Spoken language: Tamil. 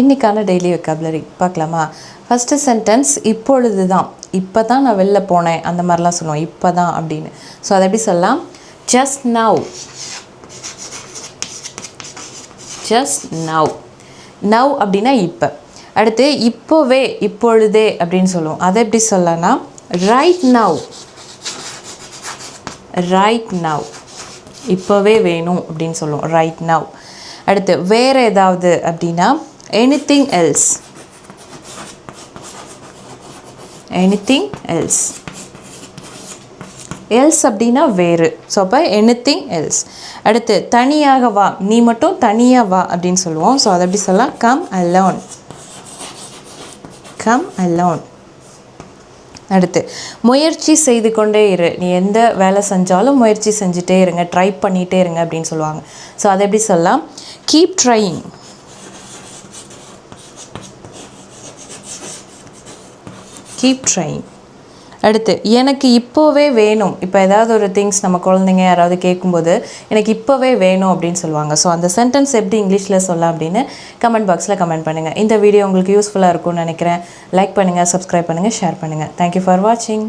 இன்றைக்கான டெய்லி வெக்காபுலரி பார்க்கலாமா? ஃபஸ்ட்டு சென்டென்ஸ் இப்பொழுது தான் இப்போ தான் நான் வெளில போனேன். அந்த மாதிரிலாம் சொல்லுவோம். இப்போ தான் அப்படின்னு. ஸோ அதை எப்படி சொல்லலாம்? Just now just now now அப்படின்னா இப்போ. அடுத்து இப்போவே இப்பொழுதே அப்படின்னு சொல்லுவோம். அதை எப்படி சொல்லலாம்னா ரைட் நவ் ரைட் நவ் இப்போவே வேணும் அப்படின்னு சொல்லுவோம். ரைட் நவ் அடுத்து வேறு ஏதாவது அப்படின்னா anything else anything else else அப்படின்னா வேறு. ஸோ அப்போ எனிதிங் எல்ஸ் அடுத்து தனியாக வா. நீ மட்டும் தனியாக வா அப்படின்னு சொல்லுவோம். ஸோ அதை எப்படி சொல்லலாம்? கம் அலோன் கம் அலோன் அடுத்து முயற்சி செய்து கொண்டே இரு. நீ எந்த வேலை செஞ்சாலும் முயற்சி செஞ்சுட்டே இருங்க. ட்ரை பண்ணிகிட்டே இருங்க அப்படின்னு சொல்லுவாங்க. ஸோ அதை எப்படி சொல்லலாம்? கீப் ட்ரையிங் கீப் ட்ரைங் அடுத்து எனக்கு இப்போவே வேணும். இப்போ ஏதாவது ஒரு திங்ஸ் நம்ம குழந்தைங்க யாராவது கேட்கும்போது எனக்கு இப்போவே வேணும் அப்படின்னு சொல்லுவாங்க. ஸோ அந்த சென்டென்ஸ் எப்படி இங்கிலீஷில் சொல்லலாம் அப்படின்னு கமெண்ட் பாக்ஸில் கமெண்ட் பண்ணுங்கள் இந்த வீடியோ உங்களுக்கு யூஸ்ஃபுல்லாக இருக்கும்னு நினைக்கிறேன். லைக் பண்ணுங்கள் சப்ஸ்கிரைப் பண்ணுங்கள் ஷேர் பண்ணுங்கள் தேங்க்யூ ஃபார் வாட்சிங்